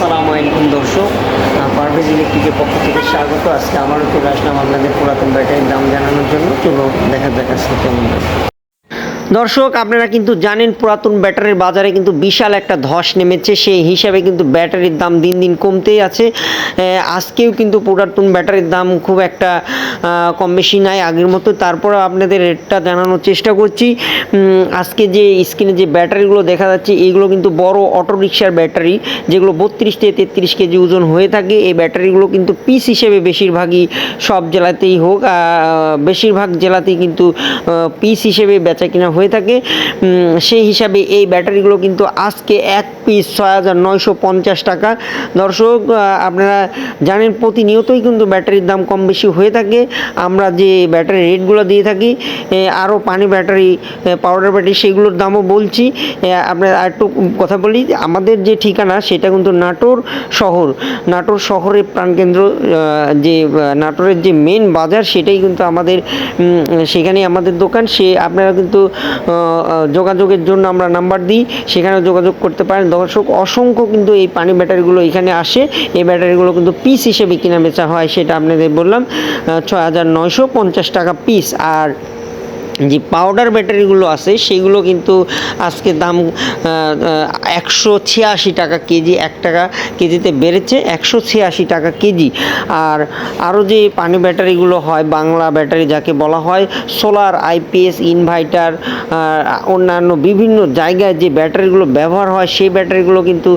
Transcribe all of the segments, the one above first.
আসসালামু আলাইকুম, দর্শক। পারভেজ ইলেকট্রিকের পক্ষ থেকে স্বাগত। আজকে আবারও চলে আসলাম আপনাদের পুরাতন ব্যাটারির দাম জানানোর জন্য। চলো দেখা যাক আজকে দর্শক, আপনারা কিন্তু জানেন পুরাতন ব্যাটারির বাজারে কিন্তু বিশাল একটা ধস নেমেছে। সেই হিসাবে কিন্তু ব্যাটারির দাম দিন দিন কমতেই আছে। আজকেও কিন্তু পুরাতন ব্যাটারির দাম খুব একটা কম বেশি নাই আগের মতো। তারপরে আপনাদের রেটটা জানানোর চেষ্টা করছি। আজকে যে স্ক্রিনে যে ব্যাটারিগুলো দেখা যাচ্ছে, এগুলো কিন্তু বড় অটো রিক্সার ব্যাটারি, যেগুলো বত্রিশ থেকে তেত্রিশ কেজি ওজন হয়ে থাকে। এই ব্যাটারিগুলো কিন্তু পিস হিসেবে বেশিরভাগই সব জেলাতেই হোক বেশিরভাগ জেলাতেই কিন্তু পিস হিসেবে বেচা কিনা হয়ে থাকে। সেই হিসাবে এই ব্যাটারিগুলো কিন্তু আজকে এক পিস ছয় হাজার নয়শো পঞ্চাশ টাকা। দর্শক আপনারা জানেন প্রতিনিয়তই কিন্তু ব্যাটারির দাম কম বেশি হয়ে থাকে। আমরা যে ব্যাটারি রেটগুলো দিয়ে থাকি আরও পানি ব্যাটারি পাউডার ব্যাটারি সেগুলোর দামও বলছি। আপনার আরেকটু কথা বলি আমাদের যে ঠিকানা সেটা কিন্তু নাটোর শহর। নাটোর শহরের প্রাণকেন্দ্র যে নাটোরের যে মেন বাজার সেটাই কিন্তু আমাদের উম, সেখানেই আমাদের দোকান। সে আপনারা কিন্তু যোগাযোগের জন্য আমরা নাম্বার দিই সেখানে যোগাযোগ করতে পারেন। দর্শক, অসংখ্য কিন্তু এই পানি ব্যাটারিগুলো এখানে আসে। এই ব্যাটারিগুলো কিন্তু পিস হিসেবে কিনা বেচা হয়, সেটা আপনাদের বললাম ছয় হাজার নয়শো পঞ্চাশ টাকা পিস আর যে পাউডার ব্যাটারিগুলো আছে, সেগুলো কিন্তু আজকে দাম একশো ছিয়াশি টাকা কেজি, এক টাকা কেজিতে বেড়েছে একশো ছিয়াশি টাকা কেজি। আর আরও যে পানি ব্যাটারিগুলো হয়, বাংলা ব্যাটারি যাকে বলা হয় সোলার আইপিএস ইনভার্টার অন্যান্য বিভিন্ন জায়গায় যে ব্যাটারিগুলো ব্যবহার হয়, সেই ব্যাটারিগুলো কিন্তু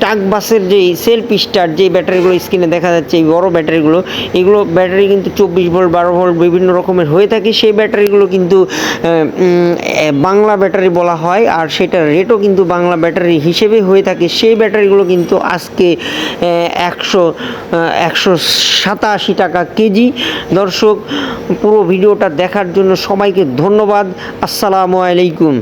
ট্রাক বাসের যে সেলফ স্টার যে ব্যাটারিগুলো স্ক্রিনে দেখা যাচ্ছে, এই বড় ব্যাটারিগুলো এগুলো ব্যাটারি কিন্তু চব্বিশ ভোল্ট বারো ভোল্ট বিভিন্ন রকমের হয়ে থাকে, সেই ব্যাটারিগুলো কিন্তু এ, বাংলা ব্যাটারি বলা হয় আর সেটার রেটও কিন্তু বাংলা ব্যাটারি হিসেবে হয়ে থাকে। সেই ব্যাটারিগুলো কিন্তু আজকে একশো একশো সাতাশি টাকা কেজি। দর্শক পুরো ভিডিওটা দেখার জন্য সবাইকে ধন্যবাদ। আসসালামু আলাইকুম।